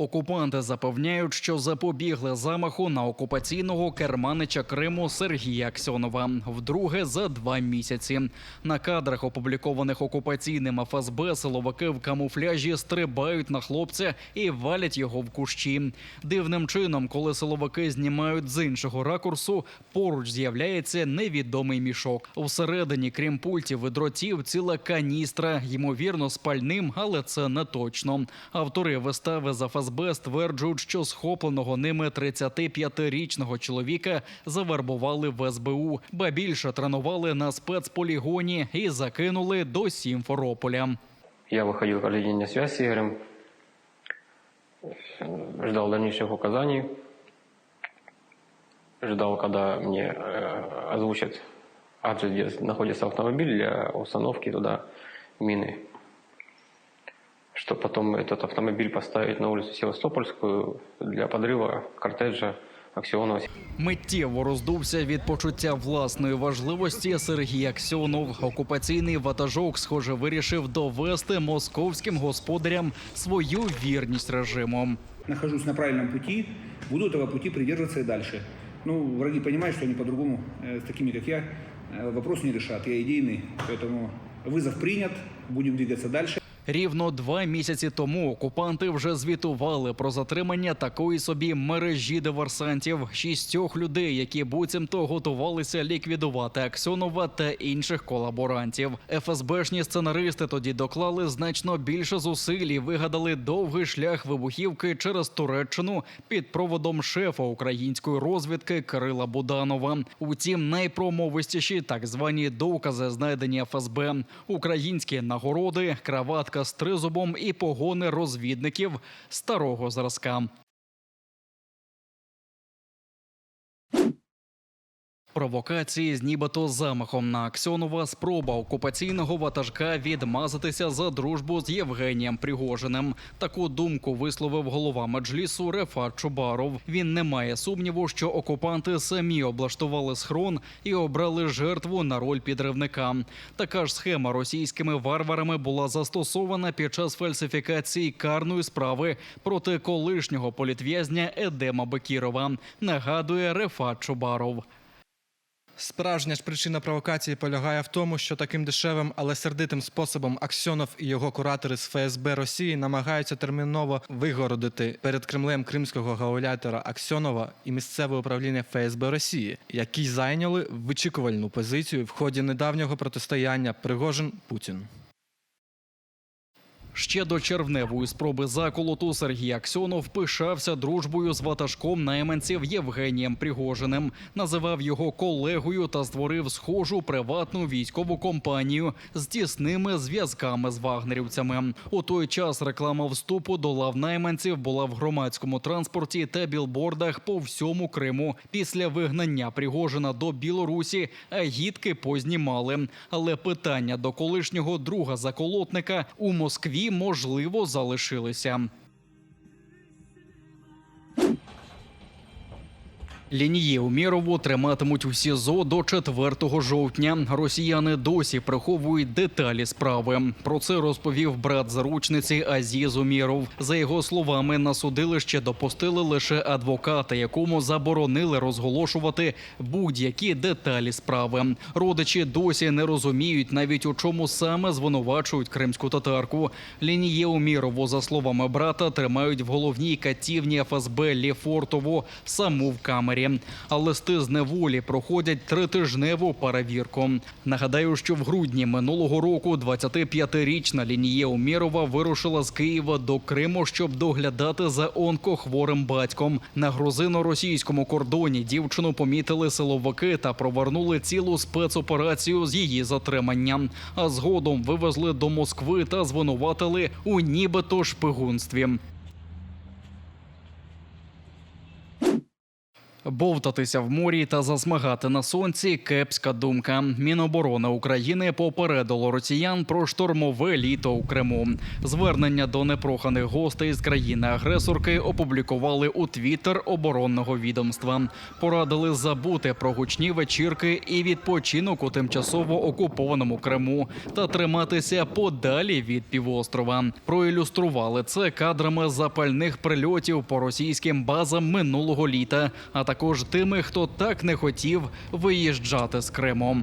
Окупанти запевняють, що запобігли замаху на окупаційного керманича Криму Сергія Аксьонова вдруге за два місяці. На кадрах, опублікованих окупаційним ФСБ, силовики в камуфляжі стрибають на хлопця і валять його в кущі. Дивним чином, коли силовики знімають з іншого ракурсу, поруч з'являється невідомий мішок. Всередині, крім пультів і дротів, ціла каністра, ймовірно, спальним, але це не точно. Автори вистави з ФСБ стверджують, що схопленого ними 35-річного чоловіка завербували в СБУ, ба більше тренували на спецполігоні і закинули до Сімферополя. Я выходил каждый день на связь с Игорем, ждал дальнейших указаний, ждал, когда мне э, озвучат адрес, где находится автомобиль для установки туда мины, чтобы потом этот автомобиль поставить на улицу Севастопольскую для подрыва кортежа Аксионова. Миттєво роздувся від почуття власної важливості Сергій Аксьонов. Окупаційний ватажок, схоже, вирішив довести московським господарям свою вірність режиму. нахожусь на правильном пути, буду этого пути придерживаться и дальше. Ну, враги понимают, что они по-другому, э, с такими как я, э, вопрос не решат. Я идейный, поэтому вызов принят, будем двигаться дальше. Рівно два місяці тому окупанти вже звітували про затримання такої собі мережі диверсантів шістьох людей, які буцімто готувалися ліквідувати Аксьонова та інших колаборантів. ФСБшні сценаристи тоді доклали значно більше зусиль і вигадали довгий шлях вибухівки через Туреччину під проводом шефа української розвідки Кирила Буданова. Утім, найпромовистіші так звані докази, знайдені ФСБ, українські нагороди, краватка з тризубом і погони розвідників старого зразка. Провокації з нібито замахом на Аксьонова спроба окупаційного ватажка відмазатися за дружбу з Євгенієм Пригожиним. Таку думку висловив голова меджлісу Рефат Чубаров. Він не має сумніву, що окупанти самі облаштували схрон і обрали жертву на роль підривника. Така ж схема російськими варварами була застосована під час фальсифікації карної справи проти колишнього політв'язня Едема Бекірова. Нагадує Рефат Чубаров. Справжня ж причина провокації полягає в тому, що таким дешевим, але сердитим способом Аксьонов і його куратори з ФСБ Росії намагаються терміново вигородити перед Кремлем кримського гауляйтера Аксьонова і місцеве управління ФСБ Росії, які зайняли вичікувальну позицію в ході недавнього протистояння Пригожин Путін. Ще до червневої спроби заколоту Сергій Аксьонов пишався дружбою з ватажком найманців Євгенієм Пригожиним, називав його колегою та створив схожу приватну військову компанію з тісними зв'язками з вагнерівцями. У той час реклама вступу до лав найманців була в громадському транспорті та білбордах по всьому Криму. Після вигнання Пригожина до Білорусі агітки познімали. Але питання до колишнього друга заколотника у Москві можливо залишилися. Лінії Умірову триматимуть у СІЗО до 4 жовтня. Росіяни досі приховують деталі справи. Про це розповів брат заручниці Азіз Уміров. За його словами, на судилище допустили лише адвоката, якому заборонили розголошувати будь-які деталі справи. Родичі досі не розуміють навіть у чому саме звинувачують кримську татарку. Лінії Умірову, за словами брата, тримають в головній катівні ФСБ Лєфортово саму в камері. А листи з неволі проходять тритижневу перевірку. Нагадаю, що в грудні минулого року 25-річна Лінія Умірова вирушила з Києва до Криму, щоб доглядати за онкохворим батьком. На грузино-російському кордоні дівчину помітили силовики та провернули цілу спецоперацію з її затриманням. А згодом вивезли до Москви та звинуватили у нібито шпигунстві. Бовтатися в морі та засмагати на сонці кепська думка. Міноборони України попередило росіян про штормове літо у Криму. Звернення до непроханих гостей з країни-агресорки опублікували у твіттер оборонного відомства. Порадили забути про гучні вечірки і відпочинок у тимчасово окупованому Криму та триматися подалі від півострова. Проілюстрували це кадрами запальних прильотів по російським базам минулого літа, а також тими, хто так не хотів виїжджати з Криму.